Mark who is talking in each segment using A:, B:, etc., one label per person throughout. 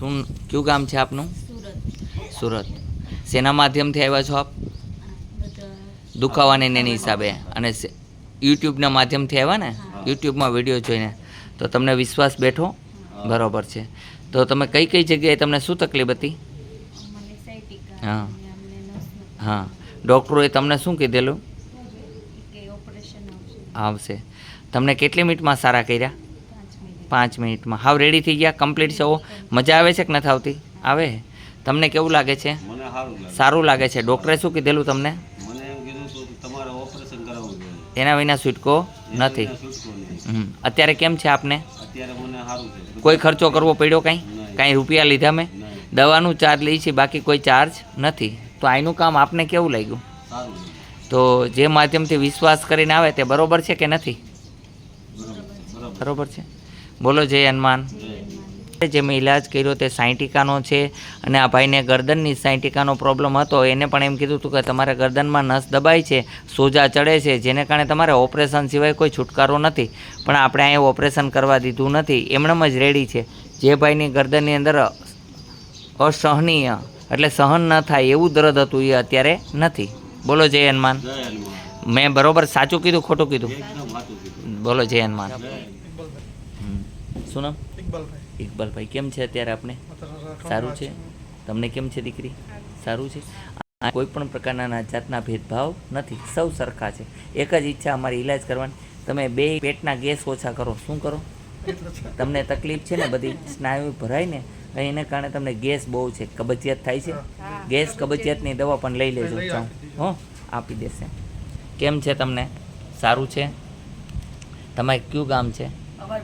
A: શું કયું ગામ છે આપનું?
B: સુરત.
A: શેના માધ્યમથી આવ્યા છો આપ? દુખાવાને એની હિસાબે. અને યુટ્યુબના માધ્યમથી આવ્યા ને? યુટ્યુબમાં વીડિયો જોઈને. તો તમને વિશ્વાસ બેઠો? બરાબર છે. તો તમે કઈ કઈ જગ્યાએ તમને શું તકલીફ હતી? હા. હા. ડૉક્ટરોએ તમને શું કીધેલું?
B: આવશે.
A: તમને કેટલી મિનિટમાં સારા કર્યા?
B: પાંચ
A: પાંચ મિનિટમાં. હાવ રેડી થઈ ગયા? કમ્પ્લીટ છો? મજા આવે છે કે નથી આવતી? આવે. તમને કેવું લાગે છે?
C: સારું લાગે.
A: છે. ડૉક્ટરે શું કીધેલું તમને? એના વિના છૂટકો નથી. અત્યારે કેમ છે આપને? કોઈ ખર્ચો કરવો પડ્યો કાંઈ? કાંઈ રૂપિયા લીધા મેં? દવાનું ચાર્જ લઈ છે બાકી કોઈ ચાર્જ નથી. તો આનું કામ આપને કેવું લાગ્યું? તો જે માધ્યમથી વિશ્વાસ કરીને આવે તે બરોબર છે કે નથી?
C: બરોબર
A: છે. બોલો જય હનુમાન. જે મેં ઈલાજ કર્યો તે સાયન્ટિકાનો છે અને આ ભાઈને ગરદનની સાયન્ટિકાનો પ્રોબ્લેમ હતો. એને પણ એમ કીધું હતું કે તમારે ગરદનમાં નસ દબાય છે સોજા ચડે છે જેને કારણે તમારે ઓપરેશન સિવાય કોઈ છુટકારો નથી. પણ આપણે અહીં ઓપરેશન કરવા દીધું નથી. એમણમ જ રેડી છે. જે ભાઈની ગરદનની અંદર અસહનીય એટલે સહન ન થાય એવું દર્દ હતું એ અત્યારે નથી. બોલો જય હનુમાન. મેં બરોબર સાચું કીધું ખોટું કીધું?
C: એકદમ સાચું કીધું.
A: બોલો જય હનુમાન. શું નામ?
D: ઇકબાલભાઈ.
A: ઇકબાલભાઈ કેમ છે અત્યારે આપણે સારું છે? તમને કેમ છે દીકરી? સારું છે? કોઈ પણ પ્રકારના જાતના ભેદભાવ નથી. સૌ સરખા છે. એક જ ઈચ્છા અમારી ઈલાજ કરવાની. તમે બે પેટના ગેસ ઓછા કરો. શું કરો? તમને તકલીફ છે ને બધી? સ્નાયુ ભરાય ને એને કારણે તમને ગેસ બહુ છે. કબજિયાત થાય છે? ગેસ કબજિયાતની દવા પણ લઈ લેજો. હો આપી દેશે. કેમ છે તમને? સારું છે? તમારે કયું ગામ છે?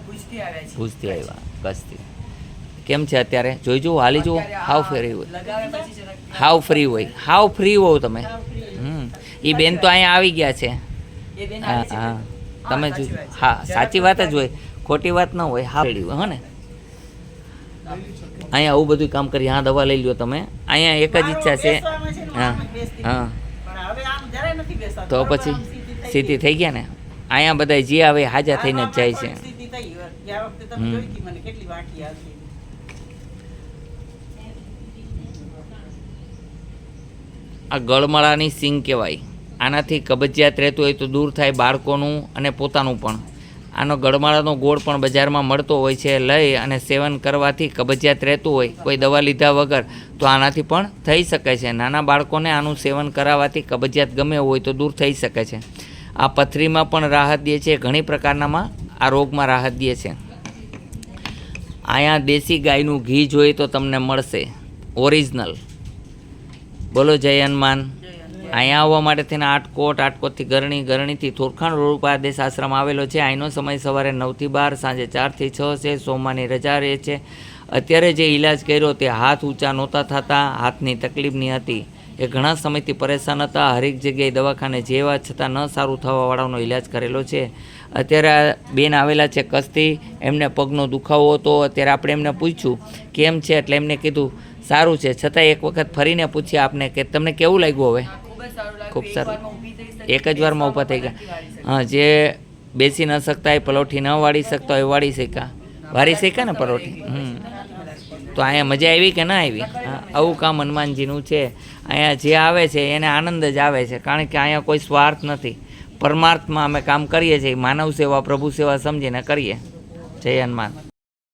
E: ભૂજથી આવ્યા છે.
A: ભૂજથી આવ્યા કચ્છથી કેમ છે અત્યારે? જોઈ જુઓ હાલી જુઓ હાવ ફેરી હોય. હાવ ફ્રી હોય હાવ ફ્રી હોવ તમે હમ. એ બેન તો અહીંયા આવી ગયા છે. હા હા. તમે જો હા સાચી વાત જ હોય. ખોટી વાત ન હોય હા રેડી હોય ને અહીંયા આવું બધું કામ કરી હા દવા લઈ લો તમે. અહીંયા એક જ ઈચ્છા છે. હા હા
E: પણ હવે આમ જરાય નથી બેસાતું.
A: તો પછી
E: સીધી થઈ
A: ગયા ને? અહીંયા બધા જે આવે હાજા થઈને જ જાય છે.
E: ગયા વખતે તમે જોઈ હતી મને કેટલી વાંકી આવતી
A: આ ગળમળાની સિંગ કહેવાય. આનાથી કબજિયાત રહેતું હોય તો દૂર થાય બાળકોનું અને પોતાનું પણ. આનો ગળમાળાનો ગોળ પણ બજારમાં મળતો હોય છે લઈ અને સેવન કરવાથી કબજિયાત રહેતું હોય કોઈ દવા લીધા વગર તો આનાથી પણ થઈ શકે છે. નાના બાળકોને આનું સેવન કરાવવાથી કબજિયાત ગમે હોય તો દૂર થઈ શકે છે. આ પથરીમાં પણ રાહત દે છે ઘણી પ્રકારનામાં આ રોગમાં રાહત દે છે. અહીંયા દેશી ગાયનું ઘી જોઈએ તો તમને મળશે. ઓરિજિનલ. બોલો જય હનુમાન. અહીંયા આવવા માટે થઈને આટકોટ આટકોટથી ગરણી, ગરણીથી થોરખાણ આદેશ આશ્રમ આવેલો છે. અહીંનો સમય સવારે નવથી બાર, સાંજે ચારથી છ છે, સોમવારની રજા રહે છે. અત્યારે જે ઈલાજ કર્યો તે હાથ ઊંચા નહોતા થતા, હાથની તકલીફની હતી. એ ઘણા સમયથી પરેશાન હતા. હરેક જગ્યાએ દવાખાને જેવા છતાં ન સારું થવાવાળાનો ઈલાજ કરેલો છે. અત્યારે બેન આવેલા છે કસ્તી એમને પગનો દુખાવો હતો. અત્યારે આપણે એમને પૂછ્યું કેમ છે? એટલે એમને કીધું સારું છે. છતાં એક વખત ફરીને પૂછ્યા આપને કે તમને કેવું લાગ્યું હવે?
E: ખૂબ સારું એક
A: જ વારમાં ઊભા થઈ ગયા. હા જે બેસી ન શકતા હોય પલોઠી ન વાળી શકતા હોય વાળી શક્યા વાળી શક્યા ને પરોઠી? હમ. તો અહીંયા મજા આવી કે ના આવી? હા આવું કામ હનુમાનજીનું છે. અહીંયા જે આવે છે એને આનંદ જ આવે છે. કારણ કે અહીંયા કોઈ સ્વાર્થ નથી. પરમાર્થમાં અમે કામ કરીએ છીએ. માનવ સેવા પ્રભુ સેવા સમજીને કરીએ. જય હનુમાન.